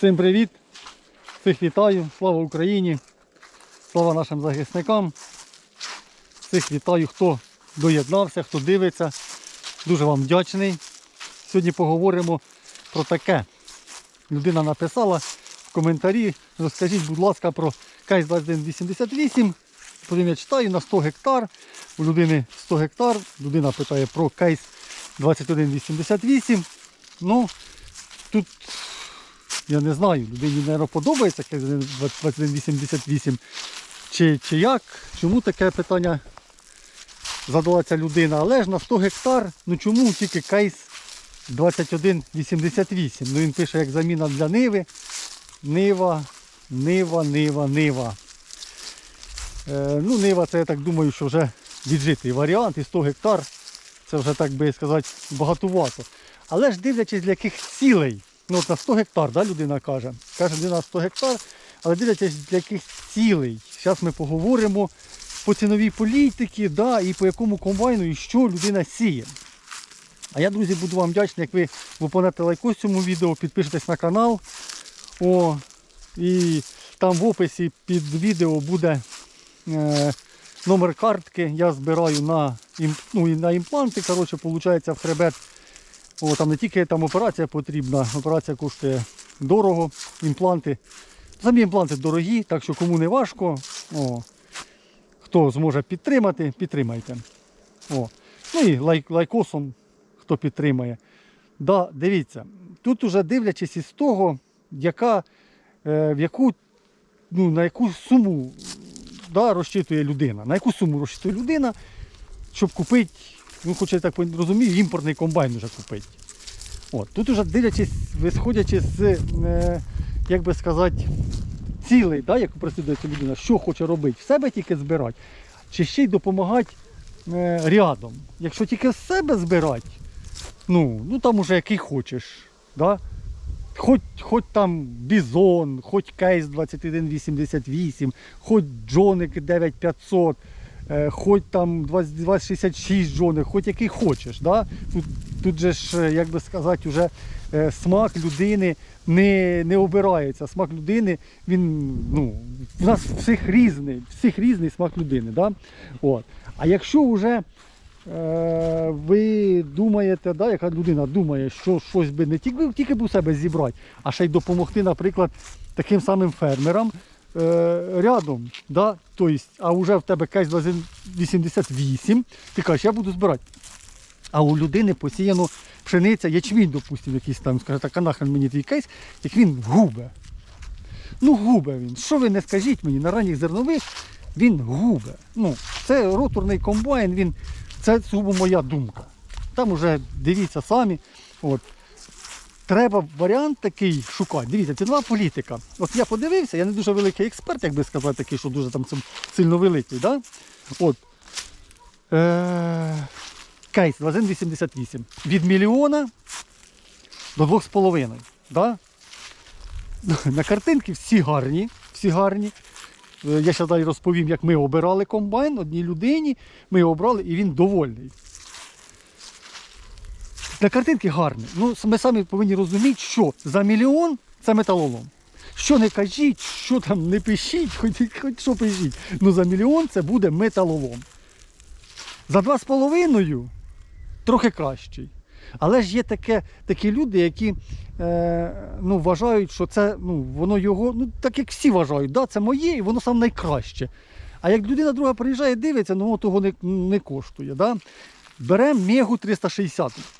Всім привіт! Всіх вітаю! Слава Україні! Слава нашим захисникам! Всіх вітаю, хто доєднався, хто дивиться. Дуже вам вдячний. Сьогодні поговоримо про таке. Людина написала в коментарі, розкажіть, будь ласка, про КС 2188. Потім я читаю на 100 гектар. У людини 100 гектар. Людина питає про кейс 2188. Ну, тут я не знаю, людині, мабуть, подобається кейс 2188. Чи, чи як? Чому таке питання задала ця людина? Але ж на 100 гектар, ну чому тільки кейс 2188? Ну він пише як заміна для Ниви. Нива, Нива, Нива, Нива. Е, ну, Нива це я так думаю, що вже віджитий варіант і 100 гектар. Це вже так би сказати багатувато. Але ж дивлячись для яких цілей. Ну, от на 100 гектар, да, людина каже. Каже, людина 100 гектар, але дивлячись для яких цілей. Зараз ми поговоримо по ціновій політиці, да, і по якому комбайну і що людина сіє. А я, друзі, буду вам вдячний, як ви випонете лайкос цьому відео, підпишетесь на канал. О, і там в описі під відео буде е, номер картки. Я збираю на, ну, і на імпланти. Коротше, виходить, в хребет. О, там не тільки там операція потрібна, операція коштує дорого, імпланти. Самі імпланти дорогі, так що кому не важко, о, хто зможе підтримати, підтримайте. О. Ну і лайк, лайкосом, хто підтримає. Да, дивіться, тут уже дивлячись із того, яка, е, в яку, ну, на яку суму да, розчитує людина. На яку суму розчитує людина, щоб купити, хоч я так розумію, імпортний комбайн вже купити. От, тут уже дивлячись, висходячи з, е, як би сказати, цілей, да, яку преслідує людина, що хоче робити, в себе тільки збирати, чи ще й допомагати е, рядом. Якщо тільки з себе збирати, ну, ну там уже який хочеш. Да? Хоч, хоч там бізон, хоч кейс 2188, хоч джоник 9500, е, хоч там 20 2066 джоник, хоч який хочеш. Да? Тут, тут же ж, е, як би сказати, вже е, смак людини не, не обирається. Смак людини, він, ну, у нас всіх різний, всіх різний смак людини. Да? От. А якщо вже Е, ви думаєте, да, яка людина думає, що щось би не тільки, тільки б у себе зібрати, а ще й допомогти, наприклад, таким самим фермерам е, рядом. Да? Тобто, а вже в тебе кейс 88, ти кажеш, я буду збирати. А у людини посіяно пшениця, ячмінь, допустимо, якийсь там, скаже, так, а нахрен мені твій кейс, як він губе. Ну, губе він. Що ви не скажіть мені, на ранніх зернових він губе. Ну, це роторний комбайн, він це сугубо моя думка. Там уже дивіться самі. От. Треба варіант такий шукати. Дивіться, цінова політика. От я подивився, я не дуже великий експерт, як би сказати, такий, що дуже там сильно великий. Да? От. Е- Кейс 2188. Від мільйона до 2,5. Да? На картинки всі гарні, всі гарні. Е, Я ще далі розповім, як ми обирали комбайн одній людині. Ми його обрали і він довольний. На картинки гарні. Ну, ми самі повинні розуміти, що за мільйон це металолом. Що не кажіть, що там не пишіть, хоч, хоч що пишіть. Ну за мільйон це буде металолом. За два з половиною трохи кращий. Але ж є таке, такі люди, які е, ну, вважають, що це ну, воно його, ну так як всі вважають, да, це моє і воно саме найкраще. А як людина друга приїжджає, дивиться, ну того не, не коштує. Да? Беремо Мегу 360.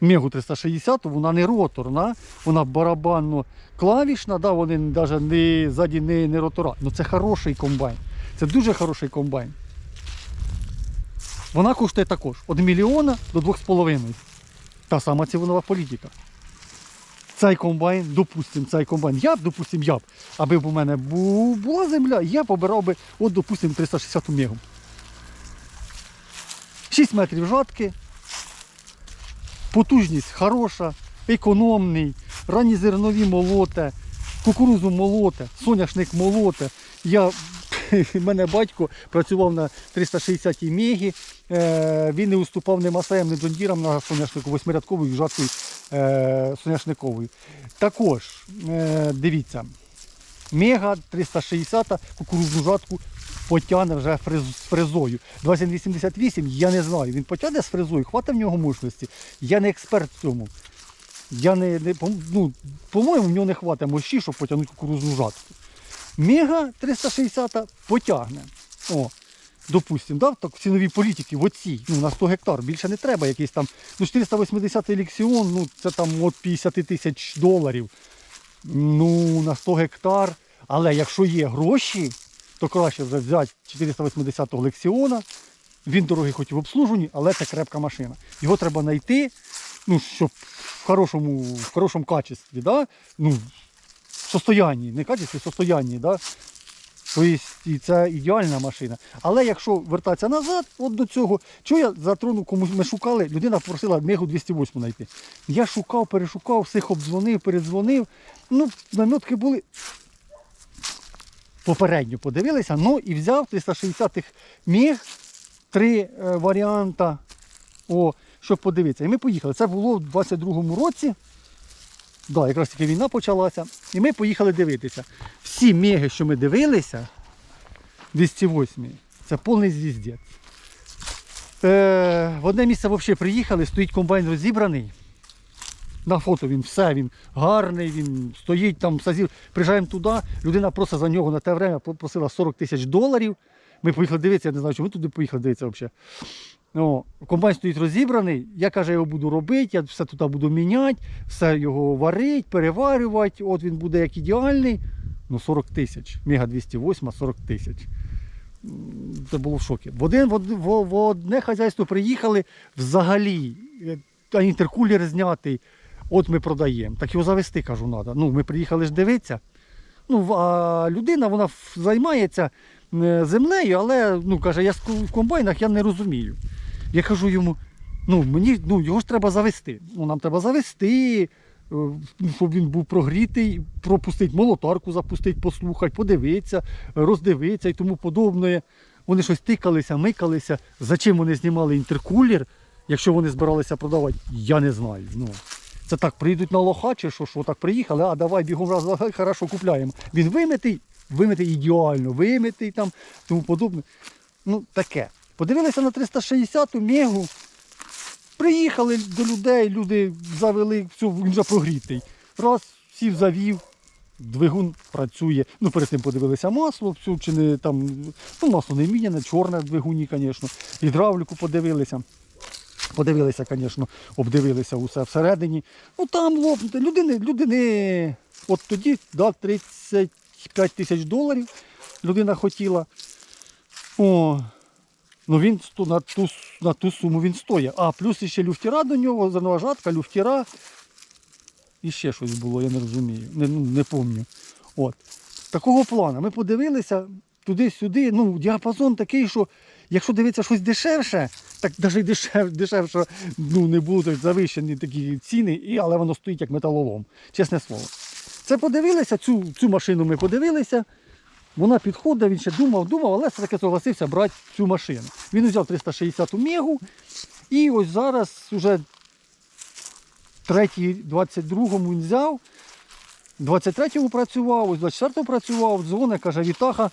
Мегу 360, вона не роторна, вона барабанно-клавішна, да, вони навіть не, ззаді не, не ротора. Ну це хороший комбайн. Це дуже хороший комбайн. Вона коштує також від мільйона до 2,5. Та сама цінова політика. Цей комбайн, допустим, цей комбайн, я б, допустим, я б, аби б у мене була земля, я б обирав би, от, допустим, 360 мегу. 6 метрів жатки, потужність хороша, економний, ранні зернові молоте, кукурузу молоте, соняшник молоте. Я в мене батько працював на 360 мегі. Е, він не уступав ні Масаєм, ні Джондірам на соняшнику, восьмирядковою жаткою е, соняшниковою. Також, е, дивіться, Мега 360 кукурудзну жатку потягне вже фрез, з фрезою. 2088 я не знаю. Він потягне з фрезою, хватить в нього мощності. Я не експерт в цьому. Я не, не ну, по-моєму, в нього не хватить мощі, щоб потягнути кукурудзну жатку. Мега 360 потягне. О, допустимо, да, так, в ціновій політики, в оцій, ну, на 100 гектар, більше не треба якийсь там. Ну, 480 еліксіон, ну, це там от 50 тисяч доларів. Ну, на 100 гектар. Але якщо є гроші, то краще вже взяти 480-го лексіона. Він дорогий хоч і в обслуженні, але це крепка машина. Його треба знайти, ну, щоб в хорошому, в хорошому качестві, да? ну, в состоянні, не качестві, в состоянні. Да? Тобто, і це ідеальна машина. Але якщо вертатися назад, от до цього, що я затронув, комусь ми шукали, людина просила Мегу 208 знайти. Я шукав, перешукав, всіх обдзвонив, передзвонив. Ну, намітки були. Попередньо подивилися, ну і взяв 360-х міг, три е, варіанта, о, щоб подивитися. І ми поїхали. Це було в 22-му році. Да, якраз тільки війна почалася. І ми поїхали дивитися. Всі меги, що ми дивилися, 208 це повний звіздець. Е, в одне місце взагалі приїхали, стоїть комбайн розібраний. На фото він все, він гарний, він стоїть там, сазів. Приїжджаємо туди, людина просто за нього на те время просила 40 тисяч доларів. Ми поїхали дивитися, я не знаю, чому ми туди поїхали дивитися взагалі. О, комбайн стоїть розібраний, я каже, його буду робити, я все туди буду міняти, все його варити, переварювати, от він буде як ідеальний. Ну 40 тисяч. Мега 208, 40 тисяч. Це було в шокі. В, один, в, в, одне хазяйство приїхали взагалі, е, інтеркулер знятий, от ми продаємо. Так його завести, кажу, треба. Ну, ми приїхали ж дивитися. Ну, а людина вона займається е, землею, але ну, каже, я в комбайнах я не розумію. Я кажу йому, ну мені ну, його ж треба завести. Ну, нам треба завести, е, ну, щоб він був прогрітий, пропустити молотарку, запустити, послухати, подивитися, роздивитися і тому подобне. Вони щось тикалися, микалися. За чим вони знімали інтеркулер, якщо вони збиралися продавати, я не знаю. Ну, це так, прийдуть на лоха чи що, що так приїхали, а давай бігом раз, раз, хорошо купляємо. Він вимитий, вимитий ідеально, вимитий там, тому подобне. Ну, таке. Подивилися на 360-ту мегу. Приїхали до людей, люди завели, все, він вже прогрітий. Раз, сів, завів, двигун працює. Ну, перед тим подивилися масло, всю, чи не там, ну, масло не міняне, чорне двигуні, звісно. Гідравліку подивилися. Подивилися, звісно, обдивилися усе всередині. Ну там лопнути. Людини, людини, от тоді да, 35 тисяч доларів людина хотіла. О, ну він на ту, на ту суму він стоїть. А, плюс ще люфтіра до нього, зернова жатка, люфтіра. І ще щось було, я не розумію. Не, ну, не пам'ятаю. От. Такого плану. Ми подивилися туди-сюди. Ну, діапазон такий, що якщо дивитися щось дешевше, так навіть дешев, дешевше ну, не було завищені такі ціни, і, але воно стоїть як металолом. Чесне слово. Це подивилися, цю, цю машину ми подивилися. Вона підходить, він ще думав, думав, але все-таки согласився брати цю машину. Він взяв 360 мегу і ось зараз уже третій, 22-му він взяв, 23-му працював, ось 24-му працював, дзвонить, каже, Вітаха,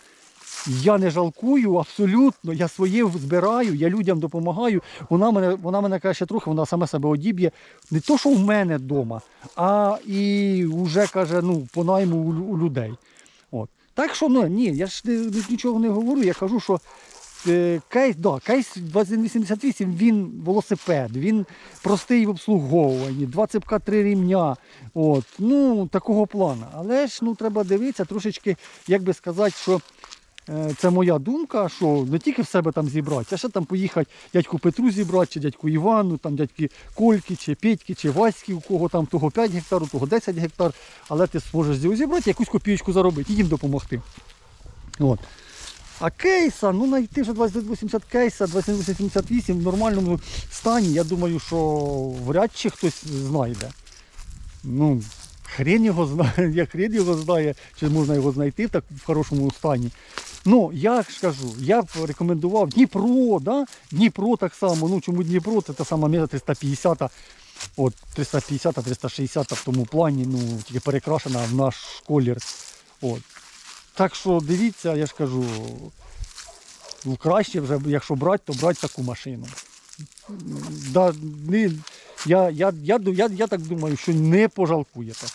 я не жалкую абсолютно, я своє збираю, я людям допомагаю. Вона мене, вона мене каже, трохи, вона саме себе одіб'є. Не то, що в мене вдома, а і вже каже, ну, по найму у, людей. От. Так що ну, ні, я ж нічого не говорю, я кажу, що е, кейс, да, кейс 2188, він велосипед, він простий в обслуговуванні, два цепка, три рівня. От, ну, такого плану. Але ж ну, треба дивитися трошечки, як би сказати, що це моя думка, що не тільки в себе там зібрати, а ще там поїхати дядьку Петру зібрати, чи дядьку Івану, там дядьки Кольки, чи Петьки, чи Васьки, у кого там того 5 гектар, того 10 гектар, але ти зможеш зібрати, якусь копійку заробити і їм допомогти. От. А кейса, ну знайти вже 2280 кейса, 2288 в нормальному стані, я думаю, що вряд чи хтось знайде. Ну, хрен його знає, як хрен його знає, чи можна його знайти в так в хорошому стані. Ну, я ж кажу, я б рекомендував Дніпро, да? Дніпро так само. Ну чому Дніпро? Це та сама мета 350, от 350, 360 в тому плані, ну, тільки перекрашена в наш колір. От. Так що дивіться, я ж кажу, ну, краще вже, якщо брати, то брати таку машину. Да, не, я, я, я, я, я так думаю, що не пожалкуєте.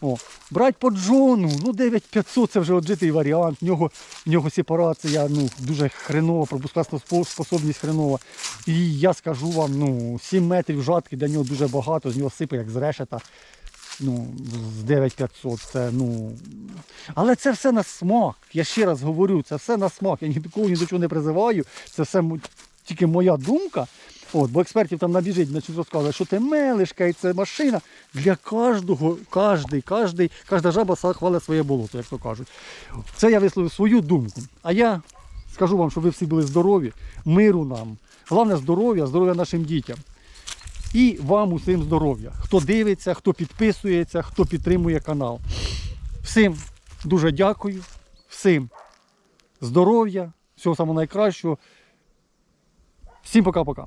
О, брать по Джону, ну 9500 це вже отжитий варіант. В нього, в нього сепарація ну, дуже хренова, пропускна способність хренова. І я скажу вам, ну, 7 метрів жатки для нього дуже багато, з нього сипе як з решета. Ну, з 9500 це, ну. Але це все на смак. Я ще раз говорю, це все на смак. Я нікого ні до чого не призиваю. Це все тільки моя думка. От, бо експертів там набіжить, почнуть розказувати, що ти мелишка і це машина. Для кожного, кожний, кожний, кожна жаба хвалить своє болото, як то кажуть. Це я висловив свою думку. А я скажу вам, щоб ви всі були здорові, миру нам. Головне здоров'я, здоров'я нашим дітям. І вам усім здоров'я. Хто дивиться, хто підписується, хто підтримує канал. Всім дуже дякую, всім здоров'я, всього самого найкращого. Всім пока-пока.